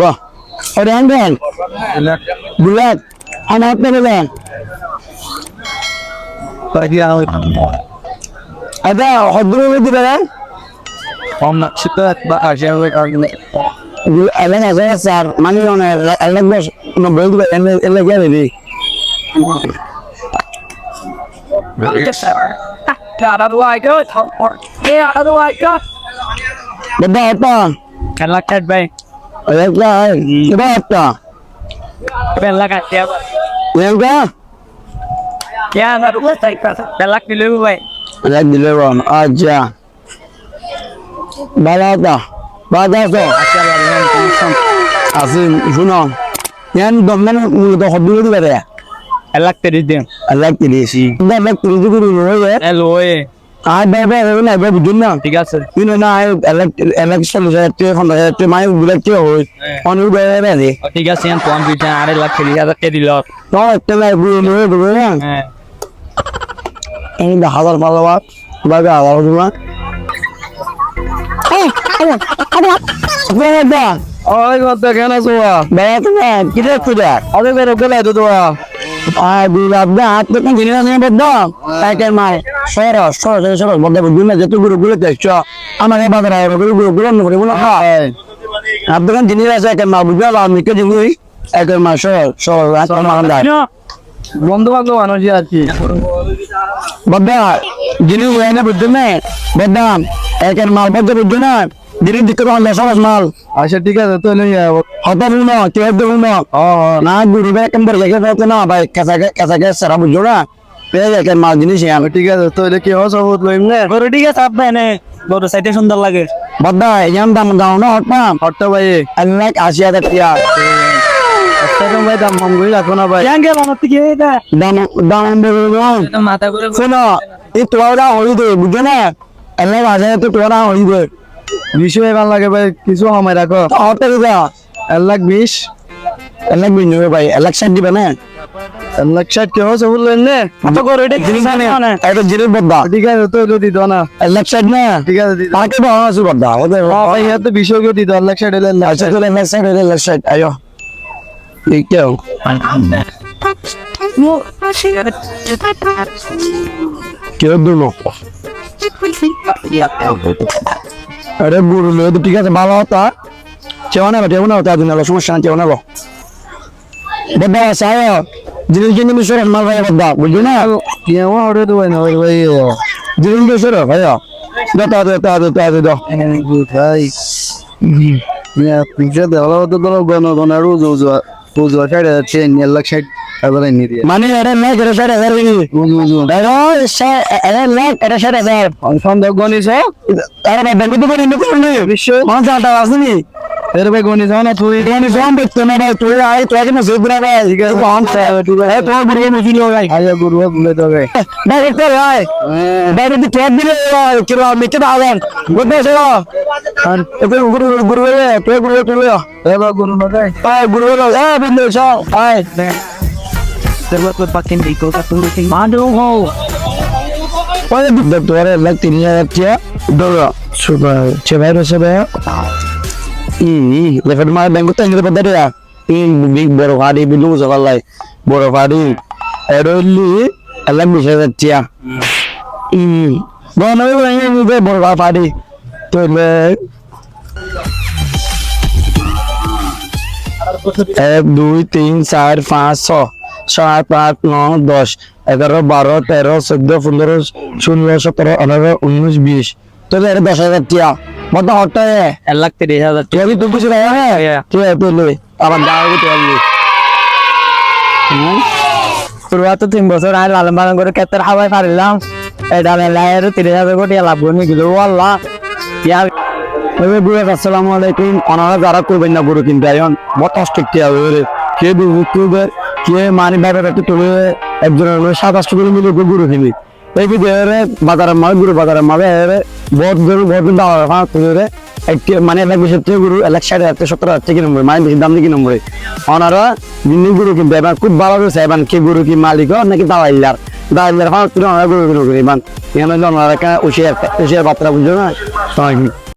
বাহ এটা আনবেন বুলেট আমার আপনি নেবেন এটা হদ্র মানে দিবে এলে এলে গেলে দি How do Yeah, I'm not a good thing, brother. I like the little way. I like the little one. Ah, yeah. Bye, brother. Bye, brother. আছে শুনো ഞാൻ ഗവൺമെന്റ് ഹോബിയോട് പറയാ. എല്ലാം തിരിച്ചും എല്ലാം തിരിച്ചു എല്ലാം തിരിച്ചു ലോയെ আর ভাবে না ভাবে বুঝুন না ঠিক আছে কিন্তু না ইলেকশন রেটে এখন রেটে মাই বুলেটে হই অনু ভাবে না রে ঠিক আছে আমি ফোন দিতে আরে লাখ খেলি আর কে দিল তো একটা ভাই বুঝে নয় বুঝে না এই না হাজার মালাবা ভাবে আলাদা না এই আরে আরে Oh, kata kan aku. bebe, kita sudah. Ada beru ke lah tu tu. I will have that. But can you know about I can my share or short and short, but they will do that to guru guru texture. I'm a mother, I guru guru guru. আপনার জিনিস আছে একটা মা বুঝবে আমি কে জিনিস একটা মা সর সর একটা মা আন্দাজ No. বন্ধু বান্ধব আর কি বাবা জিনিস হয়ে না বুঝতে না বেদাম একটা মাল বলতে বুঝছ না জিনিস দিতে পারলে সহজ মাল। আচ্ছা ঠিক আছে তো যাব হতা বুনো কেউ বুনো না গুরু বে কেমন রেখে ফেলতে না ভাই কাঁচাকে কাঁচাকে সারা বুঝছ না। পেয়ে একটা মাল জিনিস আমি ঠিক আছে তো এটা কি হস হত লইম না বড় ঠিক আছে আপনি এনে বড় সাইডে সুন্দর লাগে। বাবা ইয়াম দাম দাও না হতাম হটটা ভাই। অনেক আশি হাজার টিয়া। ভাই দাম কম করে রাখো না ভাই। কেন গেল আমার থেকে এটা দাম দাম মাথা করে শোনো এই তোরা দে বুঝছ না? তো দে বিষয় ভালো লাগে ভাই কিছু সময় রাখো। হতে দা এক লাখ বিশ। এলাক বিন ভাই এলাক সাইড দিবে না? এক লাখ ষাট কে হস বললেন না? কত করে এটা জিনিস না এটা জিনিস বদা ঠিক আছে তো এলো দিত না। এলাক সাইড না? ঠিক আছে দিত। তাকে বাবা আছে বদা ওদের ভাই এত বিষয় করে দিত এক লাখ ষাট এলেন না আচ্ছা চলে এলাক সাইড এলাক সাইড আয়ো। এই কেউ। কেউ দুলো আরে বুড়ো লোক ঠিক আছে ভালো হতা চেও না চেও না তার জন্য সমস্যা না চেও না বদা সায় জিনিস জিনিস মিশরের মাল ভাই বদা বুঝলি না? কি আমার অর্ডার দেবো না ভাই? ভাই জিনিস দাও দাও দাও দাও দাও দাও ভাই। পিকচার দেওয়া তো গণ গণ রোজ রোজ রোজ ষাট যাচ্ছে এক লাখ ষাট এবার নিয়ে দিয়ে মানে এটা লেখ এটা সাড়ে হাজার লেখ এটা সাড়ে হাজার সন্দেহ গণিস ভাই ব্যাংকে তো করে নিতে পারলি নিশ্চয় টাকা আছে নি এর ভাই গণিস না তুই আমি ফোন করতে না ভাই তুই আই তুই কেন সেভ না ভাই ঠিক আছে ফোন সে এ তোর বুড়ি মুজি লো ভাই আজ গুরু বলে তো ভাই ডাইরেক্টর ভাই ডাইরেক্ট ট্যাগ দিলে কি লো মিটে দাও গুড নাইট সে আর এতে গুরু গুরু রে তুই গুরু তুই এবার গুরু না ভাই আই গুরু লো এ বিন্দু সব আই Terus tuh pakai biko satu rutin. মাদু হো ওই দুধ তোরে লাগ তিন হাজার টিয়া দৌড়া সুপার চেবাই রসে বে ই লেফট মার ব্যাংক তো ইংরেজি পদ্ধতি রা তিন বিগ বড় ফাড়ি বিলু সকালাই বড় ফাড়ি এরলি হাজার টিয়া ই বড় বড় ফাড়ি তো এক দুই তিন চার পাঁচ ছ সাত আট নয় দশ এগারো বারো তেরো চোদ্দ পনেরো ষোলো সতেরো আঠারো উনিশ বিশ এটা দশ হাজার টিয়া মত হট্টা এক লাখ তিরিশ হাজার তুই আমি তুই বুঝি না হ্যাঁ? তুই তুই লই। আমার তুই আমি পুরো তো তিন বছর আর লালন পালন করে কেতের হাওয়াই পারিলাম। এটা মেলায় তিরিশ হাজার কোটি লাভ করে গেল আল্লাহ। ইয়া বুড়ো আসসালামু আলাইকুম। ওনারা যারা করবেন না বুড়ো কিন্তু বহুত কষ্ট টিয়া হয়ে কে করবে কে মানি ভাবে একটা তুলে একজনের লোক সাত আটশো করে মিলে গুরু খেলি এই বিদেরে বাজারের মাল গুরু বাজারের মালে বহুত গরু বহুত দাওয়া ফাঁক তুলে একটি মানে এক বছর থেকে গরু এক ষাট হাজার থেকে সত্তর হাজার থেকে নম্বর মানে বেশি দাম দিয়ে নম্বরে ওনারা দিন গরু কিনবে, এবার খুব ভালো রয়েছে এবার কে গরু কি মালিক নাকি দাওয়াইলার দাওয়াইলার ফাঁক তুলে ওনারা গরু কিনে করি এবার। এখানে ওনারা ওষে ওষে বার্তা বুঝছ না?